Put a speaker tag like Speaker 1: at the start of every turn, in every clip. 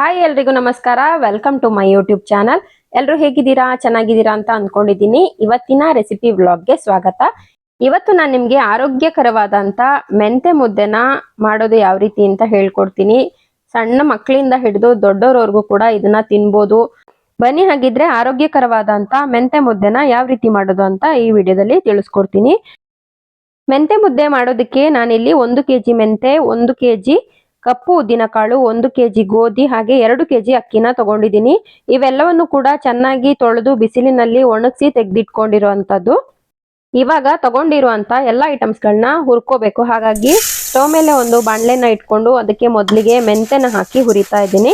Speaker 1: Hi ಎಲ್ರಿಗೂ ನಮಸ್ಕಾರ. Welcome to my YouTube channel ಎಲ್ಲರೂ ಹೇಗಿದ್ದೀರಾ? ಚೆನ್ನಾಗಿದ್ದೀರಾ ಅಂತ ಅನ್ಕೊಂಡಿದ್ದೀನಿ. ಇವತ್ತಿನ ರೆಸಿಪಿ ವ್ಲಾಗ್ಗೆ ಸ್ವಾಗತ. ಇವತ್ತು ನಾನು ನಿಮಗೆ ಆರೋಗ್ಯಕರವಾದಂತ ಮೆಂತೆ ಮುದ್ದೆನ ಮಾಡೋದು ಯಾವ ರೀತಿ ಅಂತ ಹೇಳ್ಕೊಡ್ತೀನಿ. ಸಣ್ಣ ಮಕ್ಕಳಿಂದ ಹಿಡಿದು ದೊಡ್ಡವ್ರವ್ರಿಗೂ ಕೂಡ ಇದನ್ನ ತಿನ್ಬೋದು. ಬನ್ನಿ, ಹಾಗಿದ್ರೆ ಆರೋಗ್ಯಕರವಾದಂತ ಮೆಂತೆ ಮುದ್ದೆನ ಯಾವ ರೀತಿ ಮಾಡೋದು ಅಂತ ಈ ವಿಡಿಯೋದಲ್ಲಿ ತಿಳಿಸ್ಕೊಡ್ತೀನಿ. ಮೆಂತೆ ಮುದ್ದೆ ಮಾಡೋದಕ್ಕೆ ನಾನಿಲ್ಲಿ ಒಂದು ಕೆಜಿ ಮೆಂತೆ, ಒಂದು ಕೆಜಿ ಕಪ್ಪು ಉದ್ದಿನಕಾಳು ಒಂದು ಕೆಜಿ ಗೋಧಿ ಹಾಗೆ ಎರಡು ಕೆಜಿ ಅಕ್ಕಿನ ತಗೊಂಡಿದ್ದೀನಿ. ಇವೆಲ್ಲವನ್ನು ಕೂಡ ಚೆನ್ನಾಗಿ ತೊಳೆದು ಬಿಸಿಲಿನಲ್ಲಿ ಒಣಗಿಸಿ ತೆಗೆದಿಟ್ಕೊಂಡಿರುವಂಥದ್ದು. ಇವಾಗ ತಗೊಂಡಿರುವಂಥ ಎಲ್ಲ ಐಟಮ್ಸ್ಗಳನ್ನ ಹುರ್ಕೋಬೇಕು. ಹಾಗಾಗಿ ಸ್ಟವ್ ಮೇಲೆ ಒಂದು ಬಾಣಲೆನ ಇಟ್ಕೊಂಡು ಅದಕ್ಕೆ ಮೊದಲಿಗೆ ಮೆಂತೆನ ಹಾಕಿ ಹುರಿತಾ ಇದ್ದೀನಿ.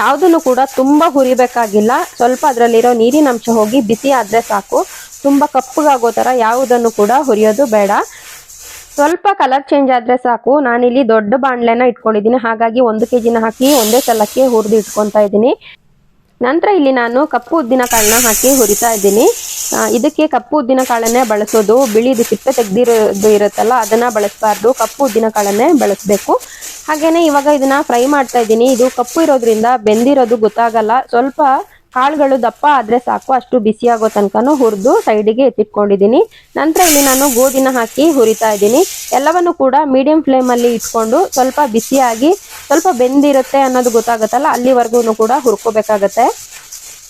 Speaker 1: ಯಾವುದನ್ನು ಕೂಡ ತುಂಬ ಹುರಿಬೇಕಾಗಿಲ್ಲ. ಸ್ವಲ್ಪ ಅದರಲ್ಲಿರೋ ನೀರಿನಂಶ ಹೋಗಿ ಬಿಸಿ ಆದರೆ ಸಾಕು. ತುಂಬ ಕಪ್ಪಗಾಗೋ ಥರ ಯಾವುದನ್ನು ಕೂಡ ಹುರಿಯೋದು ಬೇಡ. ಸ್ವಲ್ಪ ಕಲರ್ ಚೇಂಜ್ ಆದ್ರೆ ಸಾಕು. ನಾನಿಲ್ಲಿ ದೊಡ್ಡ ಬಾಣಲೆನ ಇಟ್ಕೊಂಡಿದ್ದೀನಿ. ಹಾಗಾಗಿ ಒಂದು ಕೆ ಜಿನ ಹಾಕಿ ಒಂದೇ ಸಲಕ್ಕೆ ಹುರಿದು ಇಟ್ಕೊತಾ ಇದ್ದೀನಿ. ನಂತರ ಇಲ್ಲಿ ನಾನು ಕಪ್ಪು ಉದ್ದಿನ ಕಾಳನ್ನ ಹಾಕಿ ಹುರಿತಾ ಇದ್ದೀನಿ. ಇದಕ್ಕೆ ಕಪ್ಪು ಉದ್ದಿನ ಕಾಳನ್ನೇ ಬಳಸೋದು, ಬಿಳಿದು ಸಿಪ್ಪೆ ತೆಗೆದಿರೋದು ಇರುತ್ತಲ್ಲ, ಅದನ್ನ ಬಳಸಬಾರ್ದು. ಕಪ್ಪು ಉದ್ದಿನ ಕಾಳನ್ನೇ ಬಳಸಬೇಕು. ಹಾಗೆಯೇ ಇವಾಗ ಇದನ್ನ ಫ್ರೈ ಮಾಡ್ತಾ ಇದ್ದೀನಿ. ಇದು ಕಪ್ಪು ಇರೋದ್ರಿಂದ ಬೆಂದಿರೋದು ಗೊತ್ತಾಗಲ್ಲ. ಸ್ವಲ್ಪ ಕಾಳುಗಳು ದಪ್ಪ ಆದ್ರೆ ಸಾಕು, ಅಷ್ಟು ಬಿಸಿಯಾಗೋ ತನಕನೂ ಹುರಿದು ಸೈಡಿಗೆ ಎತ್ತಿಟ್ಕೊಂಡಿದ್ದೀನಿ. ನಂತರ ಇಲ್ಲಿ ನಾನು ಗೋಧಿನ ಹಾಕಿ ಹುರಿತಾ ಇದ್ದೀನಿ. ಎಲ್ಲವನ್ನು ಕೂಡ ಮೀಡಿಯಂ ಫ್ಲೇಮಲ್ಲಿ ಇಟ್ಕೊಂಡು ಸ್ವಲ್ಪ ಬಿಸಿಯಾಗಿ ಸ್ವಲ್ಪ ಬೆಂದಿರುತ್ತೆ ಅನ್ನೋದು ಗೊತ್ತಾಗುತ್ತಲ್ಲ ಅಲ್ಲಿವರೆಗೂ ಕೂಡ ಹುರ್ಕೋಬೇಕಾಗತ್ತೆ.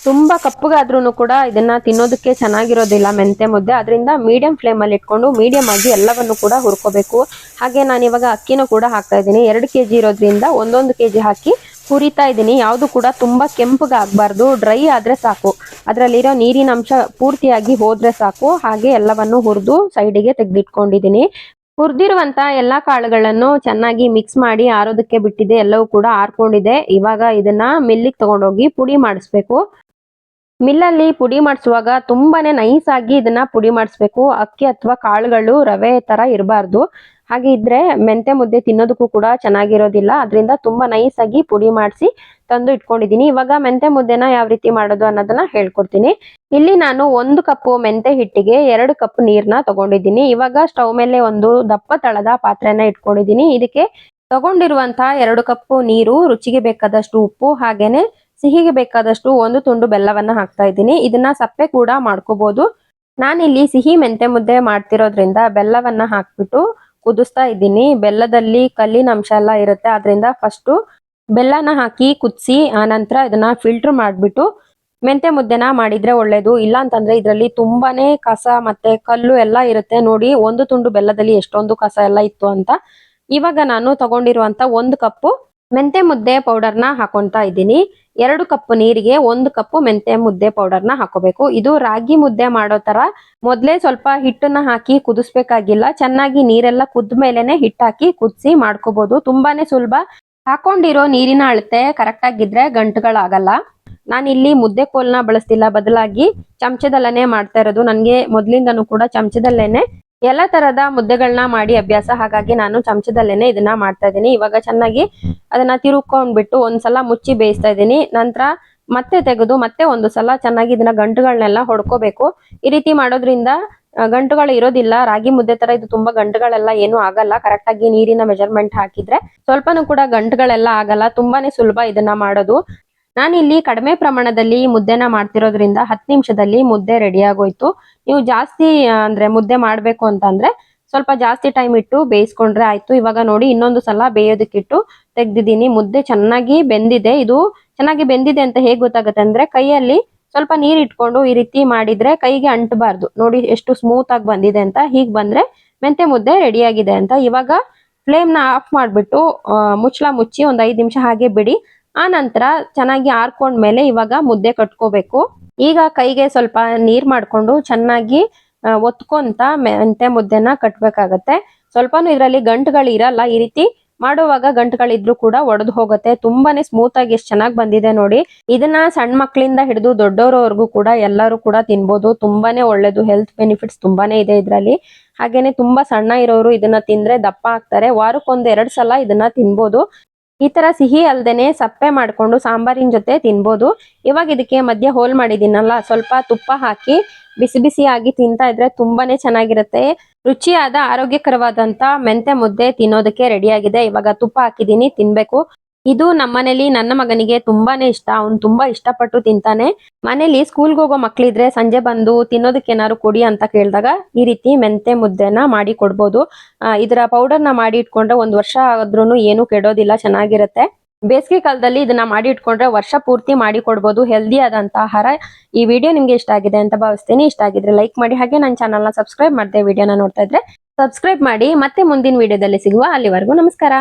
Speaker 1: ತುಂಬ ಕಪ್ಪಗಾದ್ರೂ ಕೂಡ ಇದನ್ನ ತಿನ್ನೋದಕ್ಕೆ ಚೆನ್ನಾಗಿರೋದಿಲ್ಲ ಮೆಂತೆ ಮುದ್ದೆ. ಅದರಿಂದ ಮೀಡಿಯಂ ಫ್ಲೇಮ್ ಅಲ್ಲಿ ಇಟ್ಕೊಂಡು ಮೀಡಿಯಂ ಆಗಿ ಎಲ್ಲವನ್ನು ಕೂಡ ಹುರ್ಕೋಬೇಕು. ಹಾಗೆ ನಾನು ಇವಾಗ ಅಕ್ಕಿನೂ ಕೂಡ ಹಾಕ್ತಾ ಇದ್ದೀನಿ. ಎರಡು ಕೆ ಜಿ ಇರೋದ್ರಿಂದ ಒಂದೊಂದು ಕೆ ಜಿ ಹಾಕಿ ಹುರಿತಾ ಇದ್ದೀನಿ. ಯಾವುದು ಕೂಡ ತುಂಬ ಕೆಂಪಗಾಗಬಾರ್ದು. ಡ್ರೈ ಆದರೆ ಸಾಕು. ಅದರಲ್ಲಿರೋ ನೀರಿನ ಅಂಶ ಪೂರ್ತಿಯಾಗಿ ಹೋದ್ರೆ ಸಾಕು. ಹಾಗೆ ಎಲ್ಲವನ್ನು ಹುರಿದು ಸೈಡಿಗೆ ತೆಗೆದಿಟ್ಕೊಂಡಿದ್ದೀನಿ. ಹುರಿದಿರುವಂಥ ಎಲ್ಲಾ ಕಾಳುಗಳನ್ನು ಚೆನ್ನಾಗಿ ಮಿಕ್ಸ್ ಮಾಡಿ ಆರೋದಕ್ಕೆ ಬಿಟ್ಟಿದೆ. ಎಲ್ಲವೂ ಕೂಡ ಆರ್ಕೊಂಡಿದೆ. ಇವಾಗ ಇದನ್ನ ಮಿಲ್ಲಿಗೆ ತಗೊಂಡೋಗಿ ಪುಡಿ ಮಾಡಿಸ್ಬೇಕು. ಮಿಲ್ಲಲ್ಲಿ ಪುಡಿ ಮಾಡಿಸುವಾಗ ತುಂಬಾನೇ ನೈಸ್ ಆಗಿ ಇದನ್ನ ಪುಡಿ ಮಾಡಿಸ್ಬೇಕು. ಅಕ್ಕಿ ಅಥವಾ ಕಾಳುಗಳು ರವೆ ತರ ಇರಬಾರ್ದು. ಹಾಗೆ ಇದ್ರೆ ಮೆಂತೆ ಮುದ್ದೆ ತಿನ್ನೋದಕ್ಕೂ ಕೂಡ ಚೆನ್ನಾಗಿರೋದಿಲ್ಲ. ಅದರಿಂದ ತುಂಬಾ ನೈಸ್ ಆಗಿ ಪುಡಿ ಮಾಡಿಸಿ ತಂದು ಇಟ್ಕೊಂಡಿದ್ದೀನಿ. ಇವಾಗ ಮೆಂತೆ ಮುದ್ದೆನ ಯಾವ ರೀತಿ ಮಾಡೋದು ಅನ್ನೋದನ್ನ ಹೇಳ್ಕೊಡ್ತೀನಿ. ಇಲ್ಲಿ ನಾನು ಒಂದು ಕಪ್ಪು ಮೆಂತೆ ಹಿಟ್ಟಿಗೆ ಎರಡು ಕಪ್ ನೀರ್ನ ತಗೊಂಡಿದ್ದೀನಿ. ಇವಾಗ ಸ್ಟವ್ ಮೇಲೆ ಒಂದು ದಪ್ಪ ತಳದ ಪಾತ್ರೆನ ಇಟ್ಕೊಂಡಿದ್ದೀನಿ. ಇದಕ್ಕೆ ತಗೊಂಡಿರುವಂತಹ ಎರಡು ಕಪ್ಪು ನೀರು ರುಚಿಗೆ ಬೇಕಾದಷ್ಟು ಉಪ್ಪು ಹಾಗೇನೆ ಸಿಹಿಗೆ ಬೇಕಾದಷ್ಟು ಒಂದು ತುಂಡು ಬೆಲ್ಲವನ್ನ ಹಾಕ್ತಾ ಇದ್ದೀನಿ. ಇದನ್ನ ಸಪ್ಪೆ ಕೂಡ ಮಾಡ್ಕೋಬಹುದು ನಾನಿಲ್ಲಿ ಸಿಹಿ ಮೆಂತೆ ಮುದ್ದೆ ಮಾಡ್ತಿರೋದ್ರಿಂದ ಬೆಲ್ಲವನ್ನ ಹಾಕ್ಬಿಟ್ಟು ಕುದಿಸ್ತಾ ಇದ್ದೀನಿ. ಬೆಲ್ಲದಲ್ಲಿ ಕಲ್ಲಿನ ಅಂಶ ಎಲ್ಲ ಇರುತ್ತೆ. ಅದರಿಂದ ಫಸ್ಟು ಬೆಲ್ಲನ ಹಾಕಿ ಕುದಿಸಿ, ಆ ನಂತರ ಇದನ್ನ ಫಿಲ್ಟರ್ ಮಾಡಿಬಿಟ್ಟು ಮೆಂತೆ ಮುದ್ದೆನ ಮಾಡಿದ್ರೆ ಒಳ್ಳೇದು. ಇಲ್ಲ ಅಂತಂದ್ರೆ ಇದರಲ್ಲಿ ತುಂಬಾನೇ ಕಸ ಮತ್ತೆ ಕಲ್ಲು ಎಲ್ಲ ಇರುತ್ತೆ. ನೋಡಿ, ಒಂದು ತುಂಡು ಬೆಲ್ಲದಲ್ಲಿ ಎಷ್ಟೊಂದು ಕಸ ಎಲ್ಲ ಇತ್ತು ಅಂತ. ಇವಾಗ ನಾನು ತಗೊಂಡಿರುವಂತ ಒಂದು ಕಪ್ಪು ಮೆಂತೆ ಮುದ್ದೆ ಪೌಡರ್ನ ಹಾಕೊಂತ ಇದ್ದೀನಿ. ಎರಡು ಕಪ್ ನೀರಿಗೆ ಒಂದು ಕಪ್ ಮೆಂತೆ ಮುದ್ದೆ ಪೌಡರ್ನ ಹಾಕೋಬೇಕು. ಇದು ರಾಗಿ ಮುದ್ದೆ ಮಾಡೋ ತರ ಮೊದ್ಲೇ ಸ್ವಲ್ಪ ಹಿಟ್ಟನ್ನ ಹಾಕಿ ಕುದಿಸ್ಬೇಕಾಗಿಲ್ಲ. ಚೆನ್ನಾಗಿ ನೀರೆಲ್ಲ ಕುದ್ದ ಮೇಲೆನೆ ಹಿಟ್ಟು ಹಾಕಿ ಕುದಿಸಿ ಮಾಡ್ಕೋಬಹುದು ತುಂಬಾನೇ ಸುಲಭ. ಹಾಕೊಂಡಿರೋ ನೀರಿನ ಅಳತೆ ಕರೆಕ್ಟ್ ಆಗಿದ್ರೆ ಗಂಟುಗಳಾಗಲ್ಲ. ನಾನು ಇಲ್ಲಿ ಮುದ್ದೆ ಕೋಲ್ನ ಬಳಸ್ತಿಲ್ಲ. ಬದಲಾಗಿ ಚಮಚದಲ್ಲೇ ಮಾಡ್ತಾ ಇರೋದು. ನನಗೆ ಮೊದ್ಲಿಂದನೂ ಕೂಡ ಚಮಚದಲ್ಲೇನೆ ಎಲ್ಲ ತರದ ಮುದ್ದೆಗಳನ್ನ ಮಾಡಿ ಅಭ್ಯಾಸ. ಹಾಗಾಗಿ ನಾನು ಚಮಚದಲ್ಲೇನೆ ಇದನ್ನ ಮಾಡ್ತಾ ಇದ್ದೀನಿ. ಇವಾಗ ಚೆನ್ನಾಗಿ ಅದನ್ನ ತಿರುಕೊಂಡ್ಬಿಟ್ಟು ಒಂದ್ಸಲ ಮುಚ್ಚಿ ಬೇಯಿಸ್ತಾ ಇದ್ದೀನಿ. ನಂತರ ಮತ್ತೆ ತೆಗೆದು ಮತ್ತೆ ಒಂದು ಸಲ ಚೆನ್ನಾಗಿ ಇದನ್ನ ಗಂಟುಗಳನ್ನೆಲ್ಲ ಹೊಡ್ಕೋಬೇಕು. ಈ ರೀತಿ ಮಾಡೋದ್ರಿಂದ ಗಂಟುಗಳು ಇರೋದಿಲ್ಲ. ರಾಗಿ ಮುದ್ದೆ ತರ ಇದು ತುಂಬಾ ಗಂಟುಗಳೆಲ್ಲ ಏನು ಆಗಲ್ಲ. ಕರೆಕ್ಟ್ ಆಗಿ ನೀರಿನ ಮೆಜರ್ಮೆಂಟ್ ಹಾಕಿದ್ರೆ ಸ್ವಲ್ಪನೂ ಕೂಡ ಗಂಟುಗಳೆಲ್ಲ ಆಗಲ್ಲ. ತುಂಬಾನೇ ಸುಲಭ ಇದನ್ನ ಮಾಡೋದು. ನಾನಿಲ್ಲಿ ಕಡಿಮೆ ಪ್ರಮಾಣದಲ್ಲಿ ಮುದ್ದೆನ ಮಾಡ್ತಿರೋದ್ರಿಂದ ಹತ್ತು ನಿಮಿಷದಲ್ಲಿ ಮುದ್ದೆ ರೆಡಿ ಆಗೋಯ್ತು. ನೀವು ಜಾಸ್ತಿ ಅಂದ್ರೆ ಮುದ್ದೆ ಮಾಡಬೇಕು ಅಂತಂದ್ರೆ ಸ್ವಲ್ಪ ಜಾಸ್ತಿ ಟೈಮ್ ಇಟ್ಟು ಬೇಯಿಸ್ಕೊಂಡ್ರೆ ಆಯ್ತು. ಇವಾಗ ನೋಡಿ ಇನ್ನೊಂದು ಸಲ ಬೇಯೋದಕ್ಕಿಟ್ಟು ತೆಗ್ದಿದ್ದೀನಿ. ಮುದ್ದೆ ಚೆನ್ನಾಗಿ ಬೆಂದಿದೆ. ಇದು ಚೆನ್ನಾಗಿ ಬೆಂದಿದೆ ಅಂತ ಹೇಗೆ ಗೊತ್ತಾಗುತ್ತೆ ಅಂದ್ರೆ ಕೈಯಲ್ಲಿ ಸ್ವಲ್ಪ ನೀರು ಇಟ್ಕೊಂಡು ಈ ರೀತಿ ಮಾಡಿದ್ರೆ ಕೈಗೆ ಅಂಟಬಾರ್ದು. ನೋಡಿ ಎಷ್ಟು ಸ್ಮೂತ್ ಆಗಿ ಬಂದಿದೆ ಅಂತ. ಹೀಗೆ ಬಂದ್ರೆ ಮೆಂತೆ ಮುದ್ದೆ ರೆಡಿ ಆಗಿದೆ ಅಂತ. ಇವಾಗ ನ ಆಫ್ ಮಾಡ್ಬಿಟ್ಟು ಮುಚ್ಚಳ ಮುಚ್ಚಿ ಒಂದು ಐದು ನಿಮಿಷ ಹಾಗೆ ಬಿಡಿ. ಆ ನಂತರ ಚೆನ್ನಾಗಿ ಆರ್ಕೊಂಡ್ಮೇಲೆ ಇವಾಗ ಮುದ್ದೆ ಕಟ್ಕೋಬೇಕು. ಈಗ ಕೈಗೆ ಸ್ವಲ್ಪ ನೀರ್ ಮಾಡ್ಕೊಂಡು ಚೆನ್ನಾಗಿ ಒತ್ಕೊಂತ ಮೆಂತೆ ಮುದ್ದೆನ ಕಟ್ಬೇಕಾಗತ್ತೆ. ಸ್ವಲ್ಪನೂ ಇದರಲ್ಲಿ ಗಂಟುಗಳು ಇರಲ್ಲ. ಈ ರೀತಿ ಮಾಡುವಾಗ ಗಂಟುಗಳಿದ್ರು ಕೂಡ ಒಡೆದು ಹೋಗುತ್ತೆ. ತುಂಬಾನೇ ಸ್ಮೂತ್ ಆಗಿ ಎಷ್ಟು ಚೆನ್ನಾಗಿ ಬಂದಿದೆ ನೋಡಿ. ಇದನ್ನ ಸಣ್ಣ ಮಕ್ಕಳಿಂದ ಹಿಡಿದು ದೊಡ್ಡವರವರೆಗೂ ಕೂಡ ಎಲ್ಲರೂ ಕೂಡ ತಿನ್ಬೋದು. ತುಂಬಾನೇ ಒಳ್ಳೇದು ಹೆಲ್ತ್ ಬೆನಿಫಿಟ್ಸ್ ತುಂಬಾನೇ ಇದೆ ಇದರಲ್ಲಿ. ಹಾಗೇನೆ ತುಂಬಾ ಸಣ್ಣ ಇರೋರು ಇದನ್ನ ತಿಂದ್ರೆ ದಪ್ಪ ಆಗ್ತಾರೆ. ವಾರಕ್ಕೊಂದ್ ಎರಡ್ ಸಲ ಇದನ್ನ ತಿನ್ಬೋದು. ಈ ತರ ಸಿಹಿ ಅಲ್ದೇನೆ ಸಪ್ಪೆ ಮಾಡ್ಕೊಂಡು ಸಾಂಬಾರಿನ ಜೊತೆ ತಿನ್ಬೋದು. ಇವಾಗ ಇದಕ್ಕೆ ಮಧ್ಯ ಹೋಲ್ ಮಾಡಿದೀನಲ್ಲ ಸ್ವಲ್ಪ ತುಪ್ಪ ಹಾಕಿ ಬಿಸಿ ಬಿಸಿಯಾಗಿ ತಿಂತಾ ಇದ್ರೆ ತುಂಬಾನೇ ಚೆನ್ನಾಗಿರುತ್ತೆ. ರುಚಿಯಾದ ಆರೋಗ್ಯಕರವಾದಂತ ಮೆಂತೆ ಮುದ್ದೆ ತಿನ್ನೋದಕ್ಕೆ ರೆಡಿ ಆಗಿದೆ. ಇವಾಗ ತುಪ್ಪ ಹಾಕಿದೀನಿ ತಿನ್ಬೇಕು. ಇದು ನಮ್ಮನೇಲಿ ನನ್ನ ಮಗನಿಗೆ ತುಂಬಾನೇ ಇಷ್ಟ. ಅವ್ನು ತುಂಬಾ ಇಷ್ಟಪಟ್ಟು ತಿಂತಾನೆ. ಮನೇಲಿ ಸ್ಕೂಲ್ಗೆ ಹೋಗೋ ಮಕ್ಳಿದ್ರೆ ಸಂಜೆ ಬಂದು ತಿನ್ನೋದಕ್ಕೆ ಏನಾದ್ರು ಕೊಡಿ ಅಂತ ಕೇಳಿದಾಗ ಈ ರೀತಿ ಮೆಂತೆ ಮುದ್ದೆನ ಮಾಡಿ ಕೊಡ್ಬೋದು. ಇದರ ಇದರ ಪೌಡರ್ನ ಮಾಡಿ ಇಟ್ಕೊಂಡ್ರೆ ಒಂದ್ ವರ್ಷ ಆದ್ರೂ ಏನು ಕೆಡೋದಿಲ್ಲ, ಚೆನ್ನಾಗಿರುತ್ತೆ. ಬೇಸಿಗೆ ಕಾಲದಲ್ಲಿ ಇದನ್ನ ಮಾಡಿ ಇಟ್ಕೊಂಡ್ರೆ ವರ್ಷ ಪೂರ್ತಿ ಮಾಡಿ ಕೊಡ್ಬೋದು. ಹೆಲ್ದಿ ಆದಂತ ಆಹಾರ ಈ ವಿಡಿಯೋ ನಿಮ್ಗೆ ಇಷ್ಟ ಆಗಿದೆ ಅಂತ ಭಾವಿಸ್ತೀನಿ. ಇಷ್ಟ ಆಗಿದ್ರೆ ಲೈಕ್ ಮಾಡಿ, ಹಾಗೆ ನನ್ನ ಚಾನಲ್ನ ಸಬ್ಸ್ಕ್ರೈಬ್ ಮಾಡದೆ ವಿಡಿಯೋನ ನೋಡ್ತಾ ಇದ್ರೆ ಸಬ್ಸ್ಕ್ರೈಬ್ ಮಾಡಿ. ಮತ್ತೆ ಮುಂದಿನ ವಿಡಿಯೋದಲ್ಲಿ ಸಿಗುವ ಅಲ್ಲಿವರೆಗೂ ನಮಸ್ಕಾರ.